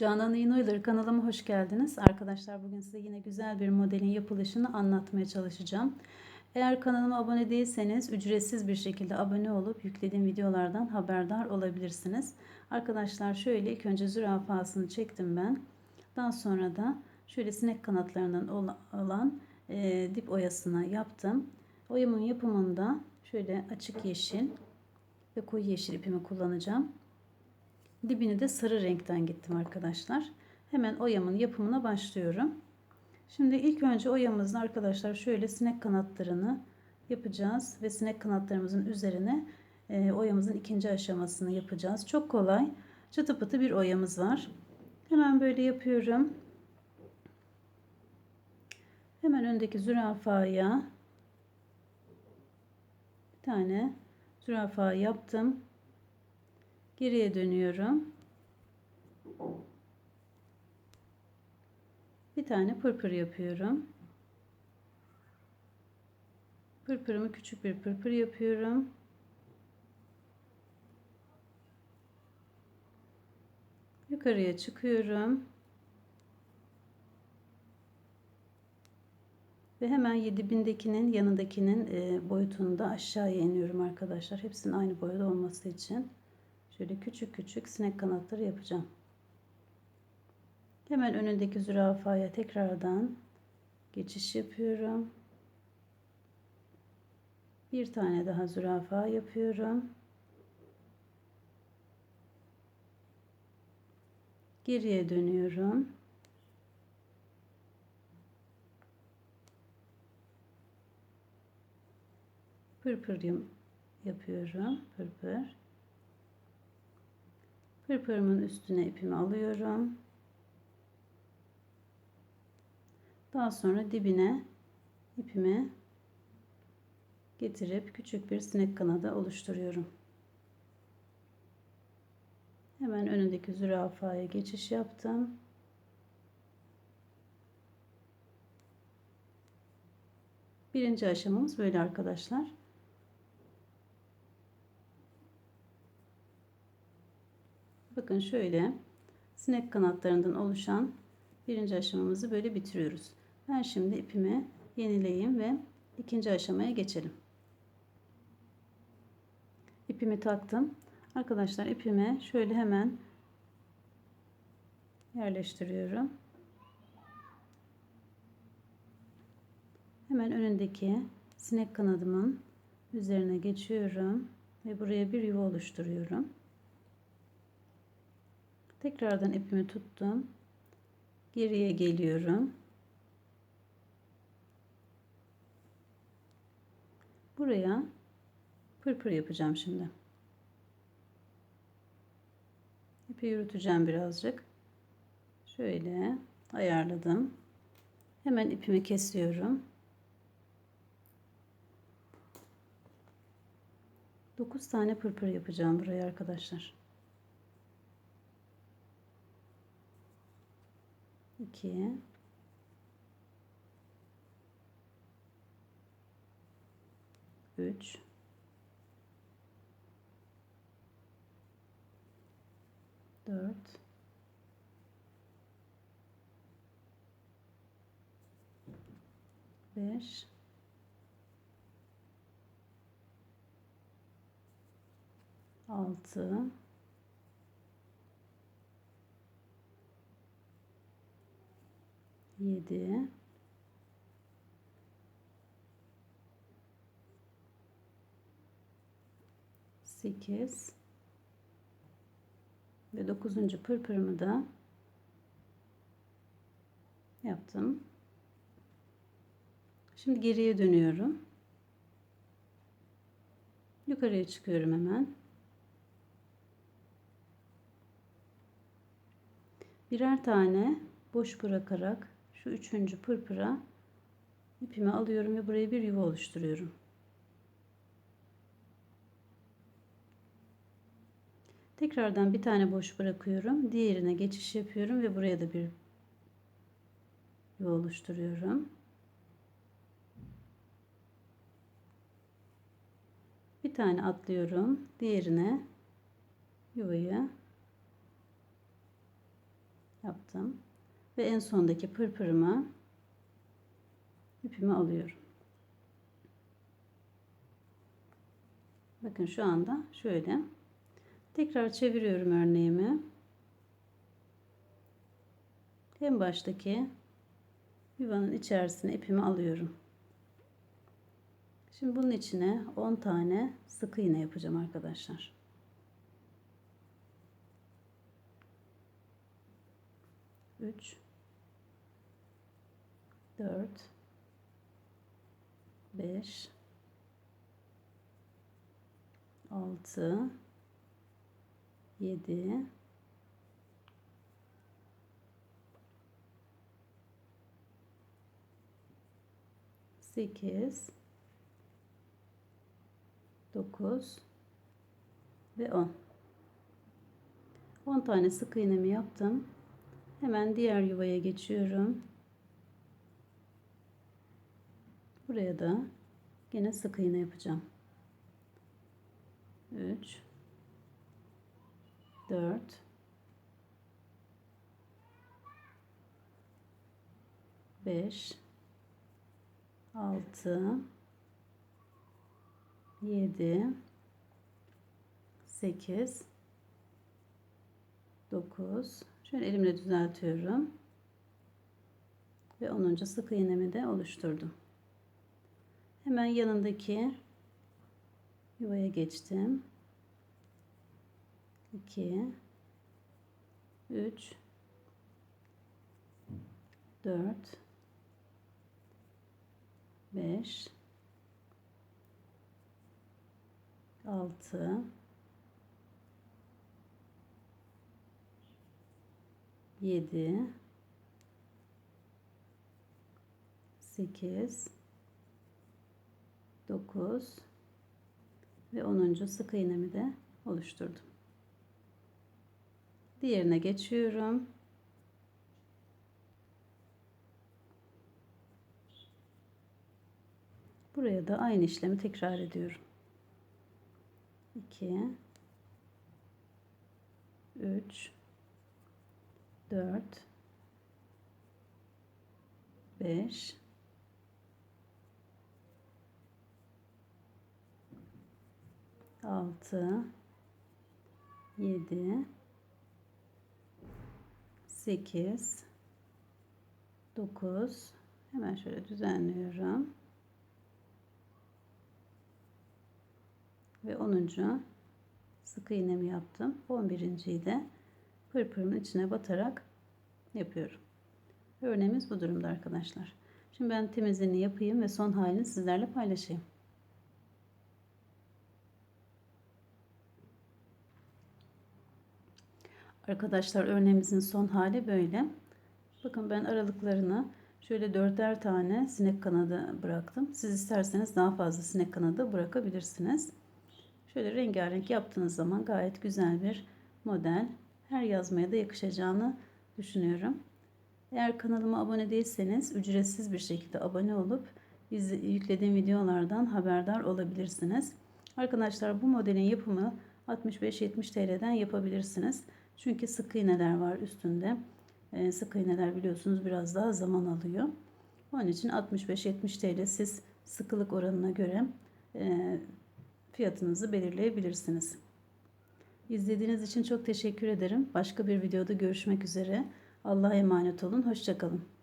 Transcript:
Canan İğnoyları kanalıma hoş geldiniz. Arkadaşlar bugün size yine güzel bir modelin yapılışını anlatmaya çalışacağım. Eğer kanalıma abone değilseniz ücretsiz bir şekilde abone olup yüklediğim videolardan haberdar olabilirsiniz. Arkadaşlar şöyle ilk önce zürafasını çektim ben. Daha sonra da şöyle sinek kanatlarından olan e, dip oyasını yaptım. Oyamın yapımında şöyle açık yeşil ve koyu yeşil ipimi kullanacağım. Dibini de sarı renkten gittim arkadaşlar. Hemen oyamın yapımına başlıyorum. Şimdi ilk önce oyamızda arkadaşlar şöyle sinek kanatlarını yapacağız ve sinek kanatlarımızın üzerine e, oyamızın ikinci aşamasını yapacağız. Çok kolay. Çıtı pıtı bir oyamız var. Hemen böyle yapıyorum. Hemen öndeki zürafaya bir tane zürafa yaptım. Geriye dönüyorum. Bir tane pırpır yapıyorum. Pırpırımı küçük bir pırpır yapıyorum. Yukarıya çıkıyorum. Ve hemen 7000'dekinin yanındakinin e, boyutunda aşağıya iniyorum arkadaşlar. Hepsinin aynı boyda olması için. Şöyle küçük küçük sinek kanatları yapacağım. Hemen önündeki zürafaya tekrardan geçiş yapıyorum. Bir tane daha zürafa yapıyorum. Geriye dönüyorum. Pırpır yapıyorum. Pırpır. Pırpırımın üstüne ipimi alıyorum. Daha sonra dibine ipimi getirip küçük bir sinek kanadı oluşturuyorum. Hemen önündeki zürafaya geçiş yaptım. Birinci aşamamız böyle arkadaşlar. Bakın şöyle sinek kanatlarından oluşan birinci aşamamızı böyle bitiriyoruz. Ben şimdi ipimi yenileyim ve ikinci aşamaya geçelim. İpimi taktım. Arkadaşlar ipimi şöyle hemen yerleştiriyorum. Hemen önündeki sinek kanadımın üzerine geçiyorum ve buraya bir yuva oluşturuyorum. Tekrardan ipimi tuttum. Geriye geliyorum. Buraya pırpır yapacağım şimdi. İpi yürüteceğim birazcık. Şöyle ayarladım. Hemen ipimi kesiyorum. 9 tane pırpır yapacağım buraya arkadaşlar. 2 3 4 5 6 7 8 ve 9. pırpırımı da yaptım. Şimdi geriye dönüyorum. Yukarıya çıkıyorum hemen. Birer tane boş bırakarak şu üçüncü pırpıra ipimi alıyorum ve buraya bir yuva oluşturuyorum. Tekrardan bir tane boş bırakıyorum. Diğerine geçiş yapıyorum ve buraya da bir yuva oluşturuyorum. Bir tane atlıyorum. Diğerine yuvayı yaptım. Ve en sondaki pırpırımı ipimi alıyorum. Bakın şu anda şöyle. Tekrar çeviriyorum örneğimi. En baştaki yuvanın içerisine ipimi alıyorum. Şimdi bunun içine 10 tane sık iğne yapacağım arkadaşlar. Üç, dört, beş, altı, yedi, sekiz, 9 ve 10. 10 tane sık iğnemi yaptım. Hemen diğer yuvaya geçiyorum. Buraya da yine sık iğne yapacağım. 3 4 5 6 7 8 9 şöyle elimle düzeltiyorum ve 10. sık iğnemi de oluşturdum hemen yanındaki yuvaya geçtim. 2 3 4 5 6 7 8 9 ve 10. sık iğnemi de oluşturdum. Diğerine geçiyorum. Buraya da aynı işlemi tekrar ediyorum. 2 3 4 5 6 7 8 9 hemen şöyle düzenliyorum. ve 10. sık iğnemi yaptım. 11.yi de pırpırın içine batarak yapıyorum. Örneğimiz bu durumda arkadaşlar. Şimdi ben temizliğini yapayım ve son halini sizlerle paylaşayım. Arkadaşlar örneğimizin son hali böyle. Bakın ben aralıklarını şöyle dörder tane sinek kanadı bıraktım. Siz isterseniz daha fazla sinek kanadı bırakabilirsiniz. Şöyle rengarenk yaptığınız zaman gayet güzel bir model. Her yazmaya da yakışacağını düşünüyorum. Eğer kanalıma abone değilseniz ücretsiz bir şekilde abone olup yüklediğim videolardan haberdar olabilirsiniz. Arkadaşlar bu modelin yapımı 65-70 TL'den yapabilirsiniz. Çünkü sık iğneler var üstünde. Ee, sık iğneler biliyorsunuz biraz daha zaman alıyor. Onun için 65-70 TL siz sıkılık oranına göre e, fiyatınızı belirleyebilirsiniz. İzlediğiniz için çok teşekkür ederim. Başka bir videoda görüşmek üzere. Allah'a emanet olun. Hoşçakalın.